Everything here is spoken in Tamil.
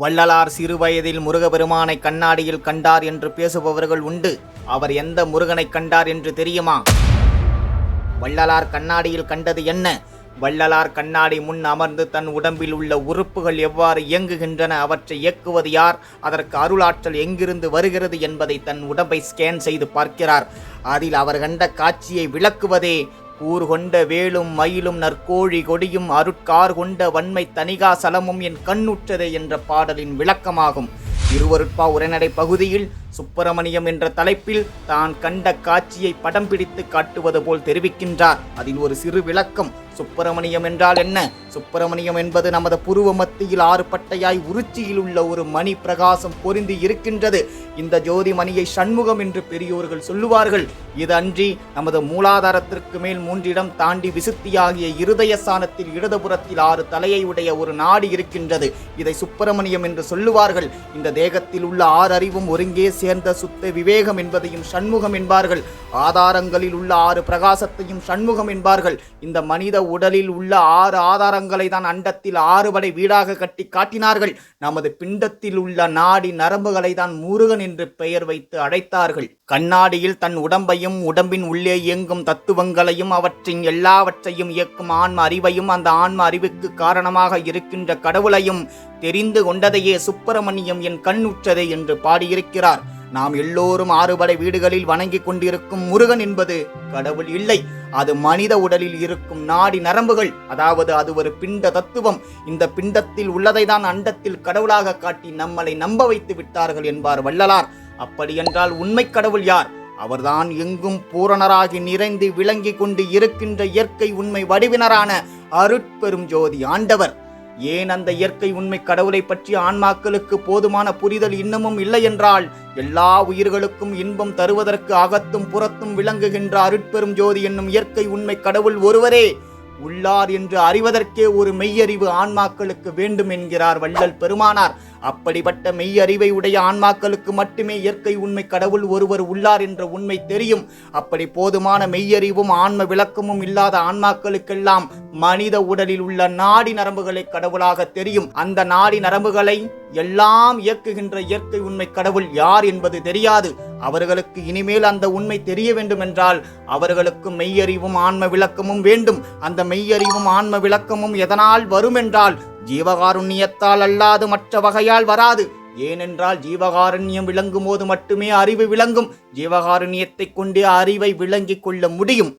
வள்ளலார் சிறுவயதில் முருகபெருமானை கண்ணாடியில் கண்டார் என்று பேசுபவர்கள் உண்டு. அவர் எந்த முருகனை கண்டார் என்று தெரியுமா? வள்ளலார் கண்ணாடியில் கண்டது என்ன? வள்ளலார் கண்ணாடி முன் அமர்ந்து தன் உடம்பில் உள்ள உறுப்புகள் எவ்வாறு இயங்குகின்றன அவற்றை இயக்குவது யார் அதற்கு அருளாற்றல் எங்கிருந்து வருகிறது என்பதை தன் உடம்பை ஸ்கேன் செய்து பார்க்கிறார். அதில் அவர் கண்ட காட்சியை விளக்குவதே ஊர் கொண்ட வேலும் மயிலும் நற்கோழி கொடியும் அருட்கார் கொண்ட வன்மை தனிகா சலமும் என் கண்ணுற்றதே என்ற பாடலின் விளக்கமாகும். திருவருட்பா உரைநடை பகுதியில் சுப்பிரமணியம் என்ற தலைப்பில் தான் கண்ட காட்சியை படம் பிடித்து காட்டுவது போல் தெரிவிக்கின்றார். அதில் ஒரு சிறு விளக்கம் சுப்பிரமணியம் என்றால் என்ன? சுப்பிரமணியம் என்பது நமது புருவ மத்தியில் ஆறு பட்டையாய் உருச்சியில் உள்ள ஒரு மணி பிரகாசம் பொருந்தி இருக்கின்றது. இந்த ஜோதி மணியை சண்முகம் என்று பெரியோர்கள் சொல்லுவார்கள். இது அன்றி நமது மூலாதாரத்திற்கு மேல் மூன்றிடம் தாண்டி விசுத்தியாகிய இருதய சாணத்தில் இடதுபுறத்தில் ஆறு தலையை உடைய ஒரு நாடு இருக்கின்றது. இதை சுப்பிரமணியம் என்று சொல்லுவார்கள். இந்த தேகத்தில் உள்ள ஆறு அறிவும் ஒருங்கே சேர்ந்த சுத்த விவேகம் என்பதையும் சண்முகம் என்பார்கள். ஆதாரங்களில் உள்ள ஆறு பிரகாசத்தையும் சண்முகம் என்பார்கள். இந்த மனித உடலில் உள்ள ஆறு ஆதாரங்களை தான் அண்டத்தில் ஆறு வடை வீடாக கட்டி காட்டினார்கள். நமது பிண்டத்தில் உள்ள நாடி நரம்புகளை தான் முருகன் என்று பெயர் வைத்து அழைத்தார்கள். கண்ணாடியில் தன் உடம்பையும் உடம்பின் உள்ளே இயங்கும் தத்துவங்களையும் அவற்றின் எல்லாவற்றையும் இயக்கும் ஆன்ம அறிவையும் அந்த ஆன்ம அறிவுக்கு காரணமாக இருக்கின்ற கடவுளையும் தெரிந்து கொண்டதையே சுப்பிரமணியம் என் கண்ணுற்றதே என்று பாடியிருக்கிறார். நாம் எல்லோரும் ஆறுபடை வீடுகளில் வணங்கிக் கொண்டிருக்கும் முருகன் என்பது கடவுள் இல்லை. அது மனித உடலில் இருக்கும் நாடி நரம்புகள். அதாவது அது ஒரு பிண்ட தத்துவம். இந்த பிண்டத்தில் உள்ளதை தான் அண்டத்தில் கடவுளாக காட்டி நம்மளை நம்ப வைத்து விட்டார்கள் என்பார் வள்ளலார். அப்படியென்றால் உண்மை கடவுள் யார்? அவர்தான் எங்கும் பூரணராகி நிறைந்து விளங்கி கொண்டு இருக்கின்ற இயற்கை உண்மை வடிவினரான அருட்பெரும் ஜோதி ஆண்டவர். ஏன் அந்த இயற்கை உண்மை கடவுளை பற்றி ஆன்மாக்களுக்கு போதுமான புரிதல் இன்னமும் இல்லை என்றால் எல்லா உயிர்களுக்கும் இன்பம் தருவதற்கு அகத்தும் புறத்தும் விளங்குகின்ற அருட்பெரும் ஜோதி என்னும் இயற்கை உண்மை கடவுள் ஒருவரே உள்ளார் என்று அறிவதற்கே ஒரு மெய்யறிவு ஆன்மாக்களுக்கு வேண்டும் என்கிறார் வள்ளல் பெருமானார். அப்படிப்பட்ட மெய்யறிவை உடைய ஆன்மாக்களுக்கு மட்டுமே இயற்கை உண்மை கடவுள் ஒருவர் உள்ளார் என்ற உண்மை தெரியும். அப்படி போதுமான மெய்யறிவும் ஆன்ம விளக்கமும் இல்லாத ஆன்மாக்களுக்கெல்லாம் மனித உடலில் உள்ள நாடி நரம்புகளை கடவுளாக தெரியும். அந்த நாடி நரம்புகளை எல்லாம் இயக்குகின்ற இயற்கை உண்மை கடவுள் யார் என்பது தெரியாது. அவர்களுக்கு இனிமேல் அந்த உண்மை தெரிய வேண்டும் என்றால் அவர்களுக்கு மெய்யறிவும் ஆன்ம விளக்கமும் வேண்டும். அந்த மெய்யறிவும் ஆன்ம விளக்கமும் எதனால் வரும் என்றால் ஜீவகாருண்யத்தால் அல்லாது மற்ற வகையால் வராது. ஏனென்றால் ஜீவகாருண்யம் விளங்கும் போது மட்டுமே அறிவு விளங்கும். ஜீவகாருண்யத்தை கொண்டே அறிவை விளங்கிக் கொள்ள முடியும்.